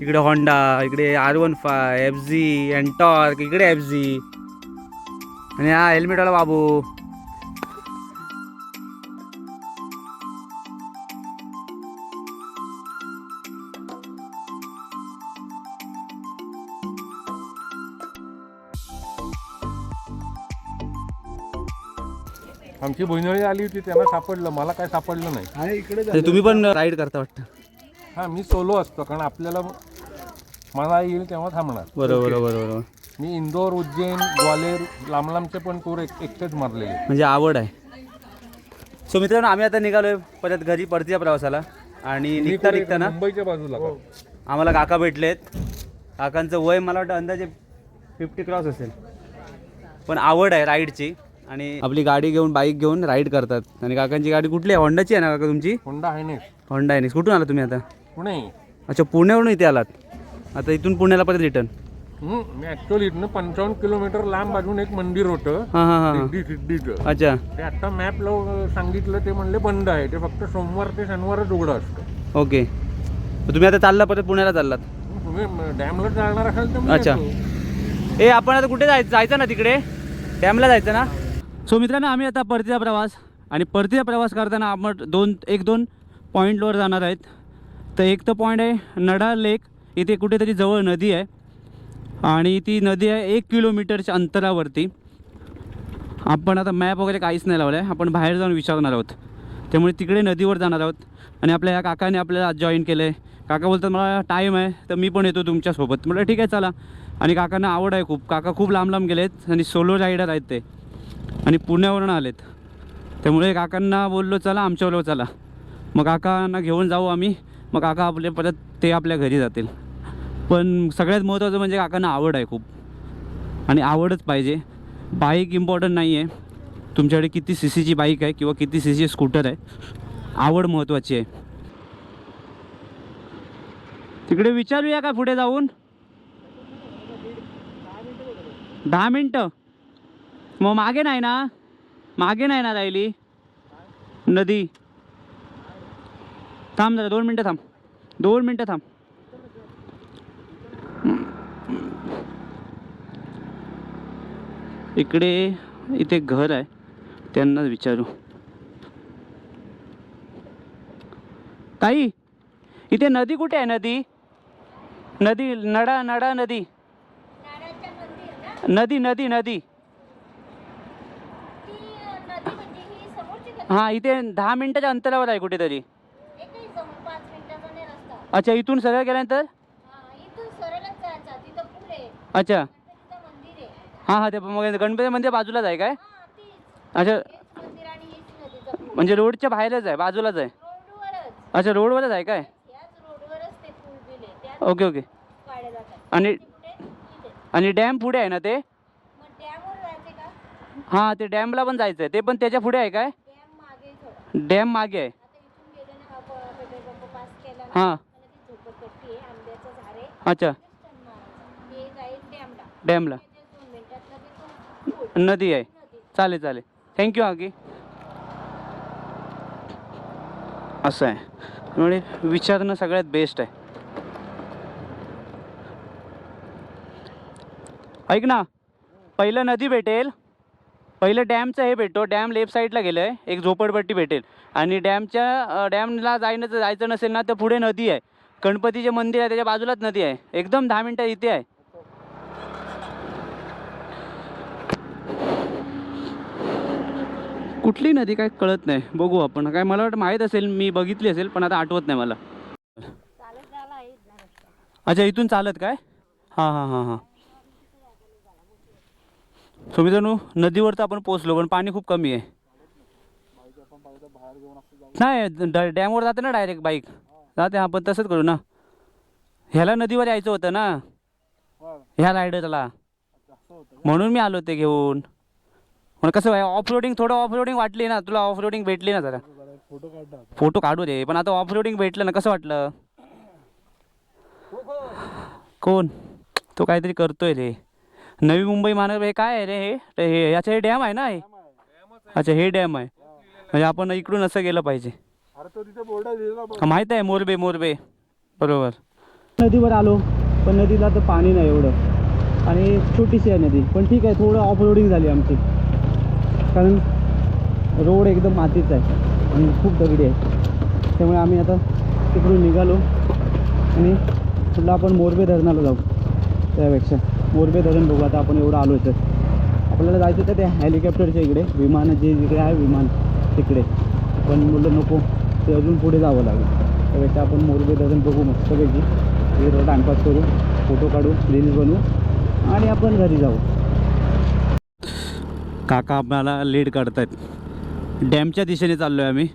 इकडे होंडा इकडे R one five F Z Ntorq इकडे एफ झी आणि हा हेल्मेटवाला बाबू. आमची बहिणी आली होती त्यांना सापडलं. मला काय सापडलं नाही. तुम्ही पण राईड करता वाटतं. हा मी सोलो असतो कारण आपल्याला मला येईल तेव्हा थांबणार. बरोबर बरोबर मी इंदोर उज्जैन ग्वालेर लांब लांबचे पण टूर एक एकटेच मारलेले. म्हणजे आवड आहे. सो मित्रांनो आम्ही आता निघालोय परत घरी परतीच्या प्रवासाला. आणि निघता निघता ना? मुंबईच्या बाजूला? आम्हाला काका भेटलेत. काकांचं वय मला वाटतं अंदाजे फिफ्टी क्रॉस असेल. पण आवड आहे राईडची आणि आपली गाडी घेऊन बाईक घेऊन राईड करतात. आणि काकांची गाडी कुठली आहे? होंडाची आहे ना काका तुमची? होंडा आहे नाही होंडा आहे कुठून आला तुम्ही आता? पुणे. अच्छा पुण्यावरून इथे आलात. आता इथून पुण्याला परत रिटर्न ऍक्च्युअली इथनं पंचावन्न किलोमीटर लांब अजून एक मंदिर होतं. हां हां हां सिद्धी सिद्धीचं. अच्छा. ते आता मॅप सांगितलं ते म्हणले बंद आहे. ते फक्त सोमवार ते शनिवारच उघडं असतं. ओके. तुम्ही आता चालला परत पुण्याला चाललात? तुम्ही डॅमला जाणार असाल तर मी अच्छा. येतो. ए आपण आता कुठे जायचं जायचं ना तिकडे? डॅमला जायचं ना? सो मित्रांनो आम्ही आता परतीचा प्रवास आणि परतीचा प्रवास करताना आपण दोन एक दोन पॉईंटवर जाणार आहेत. तर एक तर पॉईंट आहे नडा लेक इथे कुठेतरी जवळ नदी आहे. आणि ती नदी आहे एक किलोमीटरच्या अंतरावरती. आपण आता मॅप वगैरे काहीच नाही लावलं आहे आपण बाहेर जाऊन विचारणार आहोत. त्यामुळे तिकडे नदीवर जाणार आहोत. आणि आपल्या या काकाने आपल्याला आज जॉईन केलं आहे काका बोलतात मला टाईम आहे तर मी पण येतो तुमच्यासोबत म्हटलं ठीक आहे चला. आणि काकांना आवड आहे खूप. काका खूप लांब लांब गेले आहेत आणि सोलो रायडर आहेत ते. आणि पुण्यावरून आलेत. त्यामुळे काकांना बोललो चला आमच्याबरोबर चला. मग काकांना घेऊन जाऊ आम्ही. मग काका आपले परत ते आपल्या घरी जातील. पण सगळ्यात महत्त्वाचं म्हणजे काकांना आवड आहे खूप. आणि आवडच पाहिजे. बाईक इम्पॉर्टंट नाही आहे तुमच्याकडे किती सी सीची बाईक आहे किंवा किती सी सी स्कूटर आहे आवड महत्त्वाची आहे. तिकडे विचारूया का पुढे जाऊन? दहा मिनटं. मग मागे नाही ना? मागे नाही ना राहिली? नदी. थांब जरा दोन मिनटं थांब. दोन मिनटं थांब. इकडे इथे घर आहे. त्यांनाच विचारू. ताई इथे नदी कुठे आहे नदी? नदी नडा नडा नदी. नदी नदी नदी. हां इथे दहा मिनिटाच्या अंतरावर आहे कुठेतरी. अच्छा इथून सरळ गेल्यानंतर? अच्छा. हां हां ते मग गणपती मंदिर बाजूलाच आहे काय? अच्छा. म्हणजे रोडच्या बाहेरच आहे बाजूलाच आहे. अच्छा रोडवरच आहे काय? Okay okay. आणि आणि डॅम पुढे आहे ना ते? हां ते डॅमला पण जायचं आहे. ते पण त्याच्या पुढे आहे काय? डॅम मागे आहे. हां. अच्छा. डॅमला नदी आहे. चालेल चालेल. थँक्यू आगी. असं आहे. म्हणजे विचारणं सगळ्यात बेस्ट आहे. ऐक ना पहिलं नदी भेटेल. पहिलं डॅमचं हे भेटतो. डॅम लेफ्ट साईडला गेलं आहे एक झोपडपट्टी भेटेल. आणि डॅमच्या डॅमला जायचं जायचं नसेल ना तर पुढे नदी आहे. गणपतीचे मंदिर आहे त्याच्या बाजूलाच नदी आहे. एकदम दहा मिनटं इथे आहे. कुठली नदी काय कळत नाही. बघू आपण. काय मला वाटतं माहीत असेल मी बघितली असेल पण आता आठवत नाही मला. अच्छा इथून चालत काय? हां हां हां हां. सो मित्रांनो नदीवर तर आपण पोचलो पण पाणी खूप कमी आहे. नाही ड- डॅमवर जाते ना डायरेक्ट बाईक. जाते आपण तसंच करू ना. ह्याला नदीवर यायचं होतं ना. ह्या. रायडरला. म्हणून मी आलो ते घेऊन. मग कसं आहे ऑफ रोडिंग थोडं ऑफ रोडिंग वाटली ना तुला ऑफ रोडिंग भेटली ना जरा. फोटो फोटो काढू दे पण आता ऑफ रोडिंग भेटलं ना कसं वाटलं? कोण? तो काहीतरी करतोय रे. नवी मुंबई महानगर हे काय आहे रे हे? याचं हे डॅम आहे ना हे? अच्छा हे डॅम आहे. म्हणजे आपण इकडून असं गेलं पाहिजे. अरे तो तिथे बोर्ड दिलेला बघ. हा, माहीत आहे मोरबे मोरबे. बरोबर. नदीवर आलो पण नदीला तर पाणी नाही एवढं. आणि छोटीशी आहे नदी पण ठीक आहे थोडं ऑफ रोडिंग झाली आमची. कारण रोड एकदम मातीचा आहे आणि खूप दगडी आहे. त्यामुळे आम्ही आता तिकडून निघालो आणि तुला आपण मोरबे धरणाला जाऊ. त्यापेक्षा मोरबे धरण बघू आता आपण एवढं आलो तर आपल्याला जायचं तर ते हेलिकॉप्टरच्या इकडे. विमान जे जिकडे आहे विमान तिकडे. पण मुलं नको. ते अजून पुढे जावं लागेल. त्यापेक्षा आपण मोरबे धरण बघू मस्तपैकी तिकडे टाइमपास करू फोटो काढू रील्स बनवू आणि आपण घरी जाऊ. काका आपल्याला लीड काढतायत. डॅमच्या दिशेने चाललो आहे आम्ही.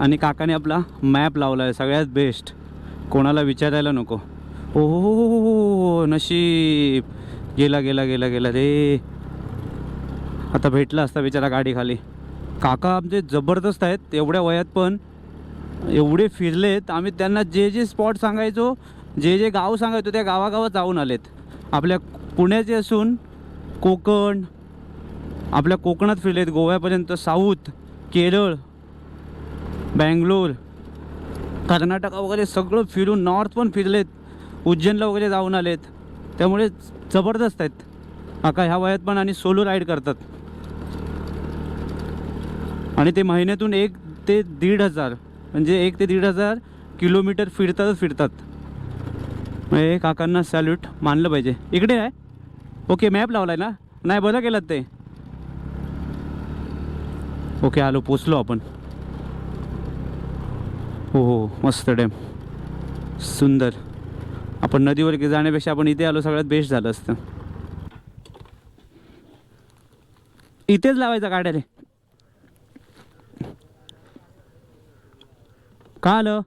आणि काकाने आपला मॅप लावला आहे सगळ्यात बेस्ट कोणाला विचारायला नको. ओ हो हो हो हो हो नशीब. गेला गेला गेला गेला रे. आता भेटला असता बिचारा गाडी खाली. काका आमचे जबरदस्त आहेत एवढ्या वयात पण एवढे फिरलेत. आम्ही त्यांना जे जे स्पॉट सांगायचो जे जे गाव सांगायचो त्या गावागावात जाऊन आलेत. आपल्या पुण्याचे असून कोकण आपल्या कोकणात फिरलेत. गोव्यापर्यंत साऊथ केरळ बँगलोर कर्नाटका वगैरे सगळं फिरून नॉर्थ पण फिरलेत. उज्जैनला वगैरे जाऊन आलेत. त्यामुळे जबरदस्त आहेत. काका ह्या वयात पण आणि सोलो राईड करतात. आणि ते महिन्यातून एक ते दीड हजार. म्हणजे एक ते दीड हजार किलोमीटर फिरतातच फिरतात. म्हणजे काकांना सॅल्यूट मानलं पाहिजे. इकडे आहे. ओके मॅप लावला आहे ना? नाही बरं केलं ते. ओके आलो पोचलो आपण. हो हो मस्त डॅम. सुंदर. आपण नदीवर जाण्यापेक्षा आपण इथे आलो सगळ्यात बेस्ट झालं असतं. इथेच लावायचा गाड्या रे. का आलं?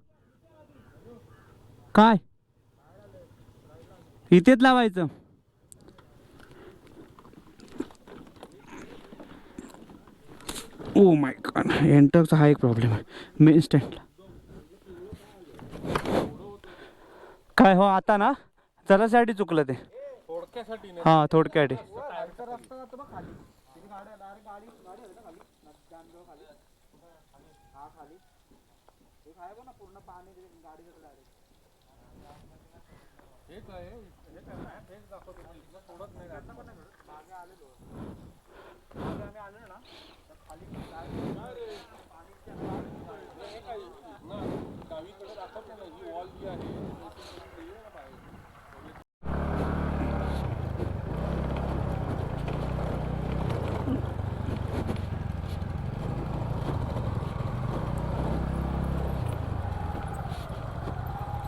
काय? इथेच लावायचं. ओ माय गॉड एंटरचा हा एक प्रॉब्लेम आहे. मेन स्टँडला काय हो आता ना? जरासाठी चुकलं ते. थोडक्यासाठी. हां थोडक्यासाठी हेच आहे? हेच आहे ना हेच दाखवतो मी. इथनं सोडत नाही गाडी. ना, डावीकडे दाखवतो ना ही वॉल जी आहे ते ये ना बाहेर.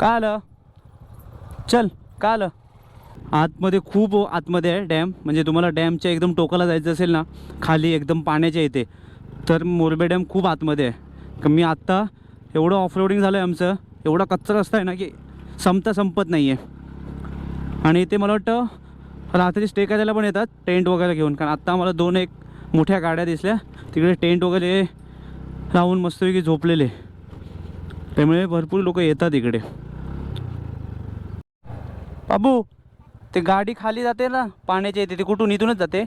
काय आलं चल काय आलं आतमध्ये खूप आतमध्ये आहे डॅम. म्हणजे तुम्हाला डॅमच्या एकदम टोकाला जायचं असेल ना खाली एकदम पाण्याच्या इथे. तर मोरबे डॅम खूप आतमध्ये आहे. का मी आत्ता एवढं ऑफरोडिंग झालं आहे आमचं. एवढा कच्चा रस्ता आहे ना की संपता संपत नाही आहे आणि इथे मला वाटतं रात्री स्टे करायला पण येतात टेंट वगैरे घेऊन. कारण आत्ता मला दोन एक मोठ्या गाड्या दिसल्या. तिकडे टेंट वगैरे लावून मस्तपैकी झोपलेले. त्यामुळे भरपूर लोक येतात इकडे. बाबू ते गाडी खाली जाते ना पाण्याच्या इथे ती कुठून? इथूनच जाते?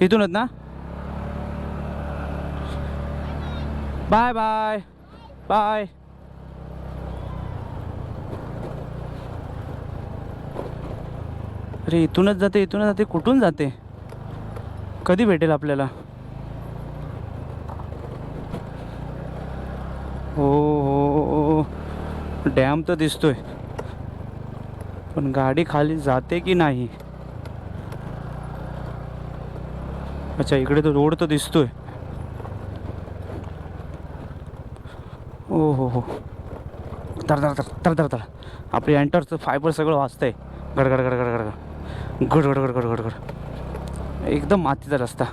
इथूनच ना? Bye bye bye. अरे इथूनच जाते इथूनच जाते कुठून जाते? कधी भेटेल आपल्याला? हो हो हो, हो, हो. डॅम तर दिसतोय. पण गाडी खाली जाते की नाही? अच्छा इकडे तो रोड तर दिसतोय. ओ हो हो. तर तर तर तर तर तर. आपली अँटरचं फायबर सगळं वाचतंय. गडगड गडगड गडगड गड गड गड गड गड गड एकदम मातीचा रस्ता.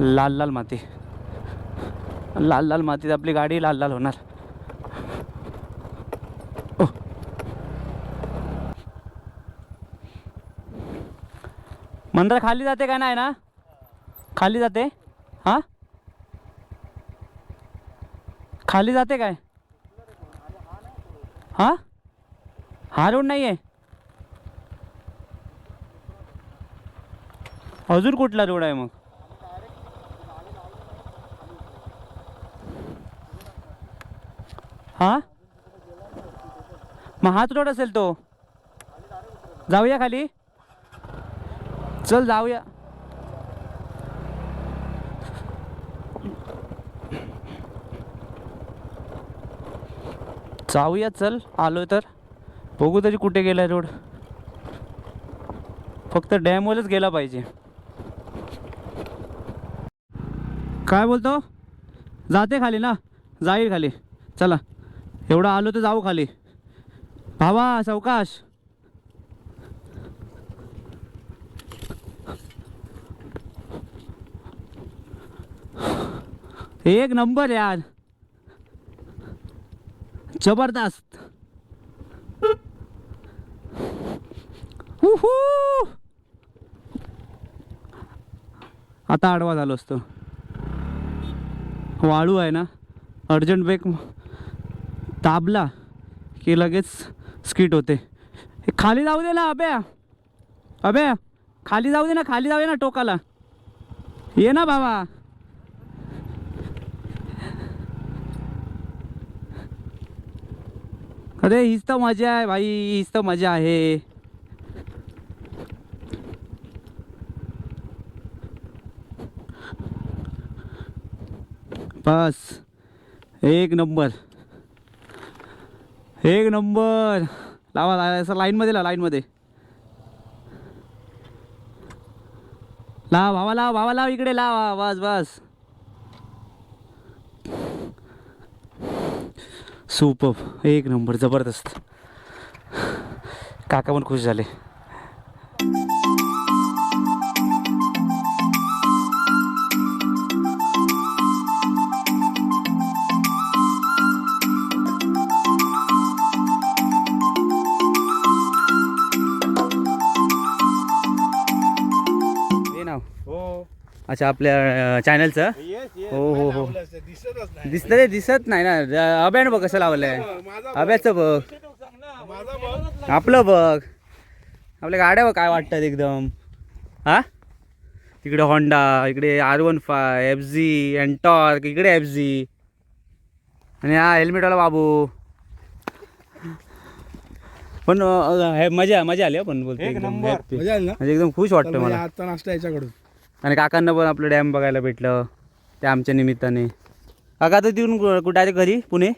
लाल लाल माती. लाल लाल मातीत आपली गाडी लाल लाल होणार. मंदिर खाली जाते का नाही ना? खाली जाते? हां? खाली जाते काय? हां? हा रोड नाही आहे अजून कुठला रोड आहे मग? हां? मग हाच रोड असेल तो. जाऊया खाली? चल जाऊया. जाऊया चल आलो तर. बघू तरी कुठे गेलाय रोड. फक्त डॅमवरच गेला पाहिजे. काय बोलतो? जाते खाली ना? जाईल खाली. चला. एवढं आलो तर जाऊ खाली. भावा सावकाश. एक नंबर यार. जबरदस्त. आता आडवा झालो असतो. वाळू आहे ना? अर्जंट ब्रेक दाबला की लगेच स्किट होते. हे खाली जाऊ दे ना अभ्या. अभ्या खाली जाऊ दे ना खाली जाऊ दे ना टोकाला. ये ना बाबा. अरे हीच तर मजा आहे भाई हीच तर मजा आहे. बस एक नंबर. एक नंबर. लावा लावा असं लाईनमध्ये ला लाईनमध्ये लाव भावा लाव भावा लाव इकडे लावा बस बस. सुपर. एक नंबर जबरदस्त. काका पण खुश झाले. हे नाव? हो. अच्छा आपल्या चॅनलचं हो हो हो. दिसत ते दिसत नाही ना. अभ्यान बघ कसं लावलंय. अभ्याचं बघ. आपलं बघ. आपल्या गाड्या बघ काय वाटतात एकदम. हा? तिकडे होंडा इकडे R one five F Z Ntorq इकडे एफ झी आणि हा हेल्मेटवाला बाबू. पण हे मजा मजा आली हा पण बोलतो एक एकदम नंबर. happy. मजा आली ना? म्हणजे एकदम खुश वाटतं मला. आता नाश्ता याच्याकडून. आणि काकांना पण आपलं डॅम बघायला भेटलं. त्या आमच्या निमित्ताने. काका आता तिथून कु- आहे घरी? पुणे?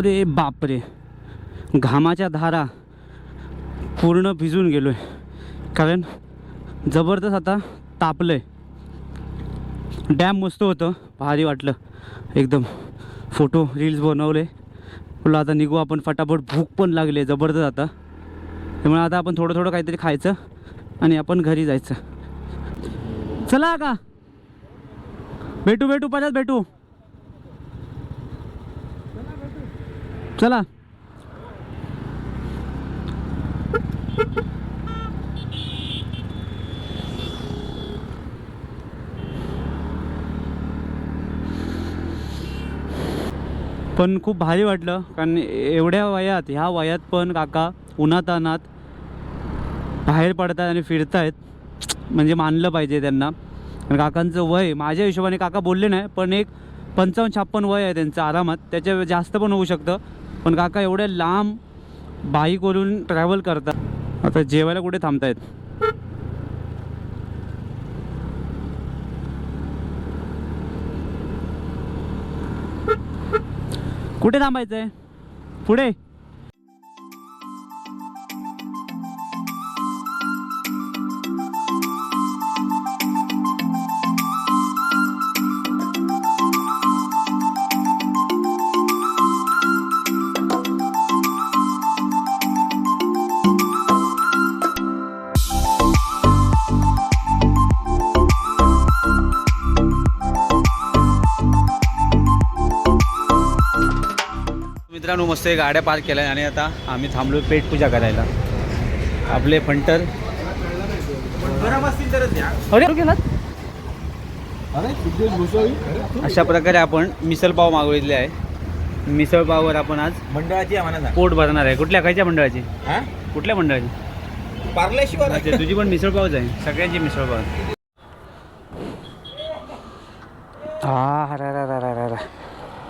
अरे बापरे. घामाच्या धारा पूर्ण भिजून गेलो आहे कारण जबरदस्त आता तापलं आहे डॅम मस्त होतं भारी वाटलं. एकदम फोटो रील्स बनवले. तुला आता निघू आपण फटाफट भूक पण लागली जबरदस्त आता. त्यामुळे आता आपण थोडं थोडं काहीतरी खायचं आणि आपण घरी जायचं. चला का? भेटू भेटू परत भेटू. चला. पण खूप भारी वाटलं कारण एवढ्या वयात ह्या वयात पण काका उन्हातानात बाहेर पडतात आणि फिरतायत म्हणजे मानलं पाहिजे त्यांना. काकांचं वय माझ्या हिशोबाने काका बोलले नाही पण एक पंचावन्न छप्पन वय आहे त्यांचं आरामात त्याच्या जास्त पण होऊ शकतं. पण काका एवढ्या लांब बाईकवरून ट्रॅव्हल करतात. आता जेवायला कुठे थांबतायत? कुठे थांबायचं आहे पुढे. मित्रांनो मस्त गाड्या पार्क केल्या आणि आता आम्ही थांबलो पेटपूजा करायला. आपले फंटर अरे अशा प्रकारे आपण मिसळ पाव मागवलेले आहे. मिसळ पाववर आपण आज मंडळाची पोट भरणार आहे. कुठल्या खायच्या मंडळाची? हा? कुठल्या मंडळाची? पार्ल्याशिवाय तुझी पण मिसळ पावच आहे. सगळ्यांची मिसळ पाव. हा अरे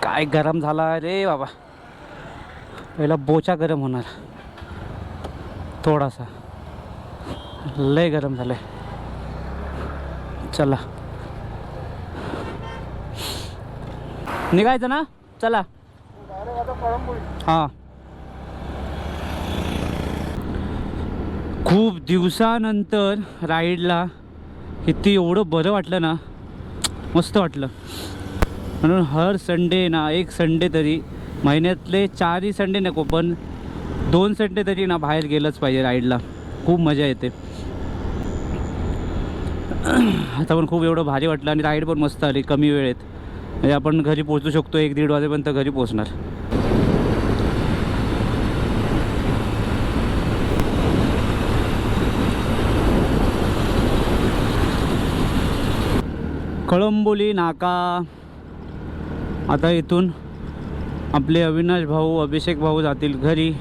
काय गरम झाला रे बाबा. पहिला बोचा गरम होणार. थोडासा. लय गरम झालंय. चला. निघायचं ना? चला. हां. खूप दिवसानंतर राईडला किती एवढं बरं वाटलं ना. मस्त वाटलं. म्हणून हर संडे ना एक संडे तरी महिन्यातले चारही संडे नको पण दोन संडे तरी ना बाहेर गेलंच पाहिजे राईडला खूप मजा येते. आता पण खूप एवढं भारी वाटलं आणि राईड पण मस्त आली कमी वेळेत. म्हणजे आपण घरी पोचू शकतो एक दीड वाजेपर्यंत घरी पोचणार कळंबोली नाका. आता इथून आपले अविनाश भाऊ अभिषेक भाऊ जातील घरी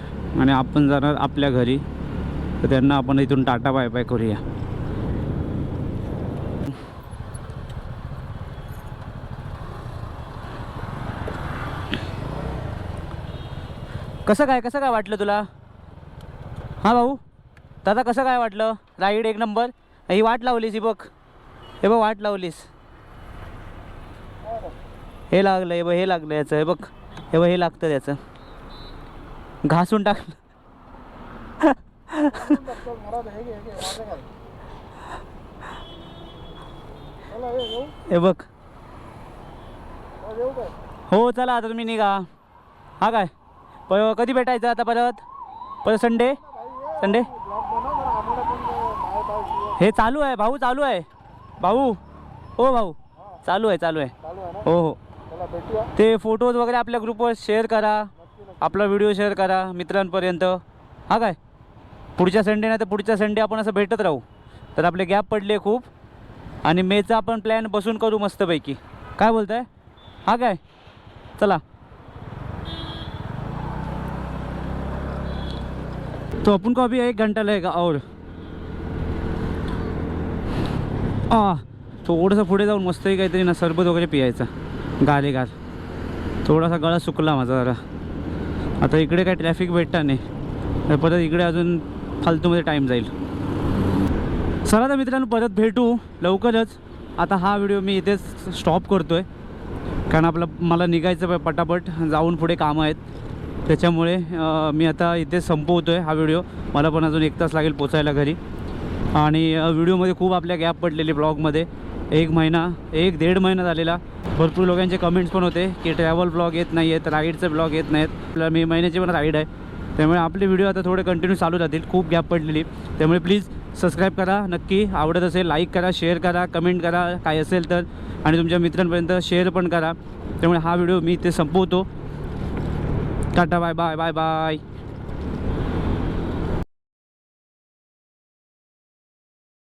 आणि आपण जाणार आपल्या घरी. तर त्यांना आपण इथून टाटा बाय बाय करूया. कसं काय कसं काय वाटलं तुला? हां भाऊ? दादा कसं काय वाटलं? राईड एक नंबर? ही वाट लावलीस ही बघ. हे बघ वाट लावलीस. हे लागलं हे बघ हे लागलं याचं हे बघ. हे हे लागतं त्याचं. घासून टाक. हे बघ. हो चला आता तुम्ही निघा. हा काय? प कधी भेटायचं आता परत? परत संडे? संडे? हे चालू आहे भाऊ चालू आहे. भाऊ? हो भाऊ. चालू आहे चालू आहे. हो हो. ते फोटोज वगैरे आपल्या ग्रुपवर शेअर करा. आपला व्हिडिओ शेअर करा मित्रांपर्यंत. हा काय? पुढच्या संडे नाही तर पुढच्या संडे आपण असं भेटत राहू. तर आपले गॅप पडले खूप. आणि मेचा आपण प्लॅन बसून करू मस्तपैकी. काय बोलताय? हा काय? चला. तो अपन को अभी एक घंटा लगेगा? और. आ. थोडंसं पुढे जाऊन मस्तही काहीतरी ना सरबत वगैरे पियायचं. गाले गार थोडासा गळा सुकला माझा जरा. आता इकडे काय ट्रॅफिक भेटता नाही. तर परत इकडे अजून फालतूमध्ये टाईम जाईल. चला तर मित्रांनो परत भेटू लवकरच. आता हा व्हिडिओ मी इथेच स्टॉप करतो आहे कारण आपलं मला निघायचं आहे पटापट. जाऊन पुढे कामं आहेत. त्याच्यामुळे मी आता इथे संपवतो आहे हा व्हिडिओ मला पण अजून एक तास लागेल पोचायला घरी. आणि व्हिडिओमध्ये खूप आपल्या गॅप पडलेली ब्लॉगमध्ये एक महिना एक दीड महिना झालेला. भरपूर लोकांचे कमेंट्स पण होते की ट्रॅव्हल ब्लॉग येत नाही आहेत राईडचे ब्लॉग येत नाहीत आपल्या मे महिन्याची पण राईड आहे. त्यामुळे आपले व्हिडिओ आता थोडे कंटिन्यू चालू राहतील खूप गॅप पडलेली. त्यामुळे प्लीज सबस्क्राईब करा. नक्की आवडत असेल लाईक करा शेअर करा कमेंट करा. काय असेल तर. आणि तुमच्या मित्रांपर्यंत शेअर पण करा. त्यामुळे हा व्हिडिओ मी इथे संपवतो. Tata bye bye bye bye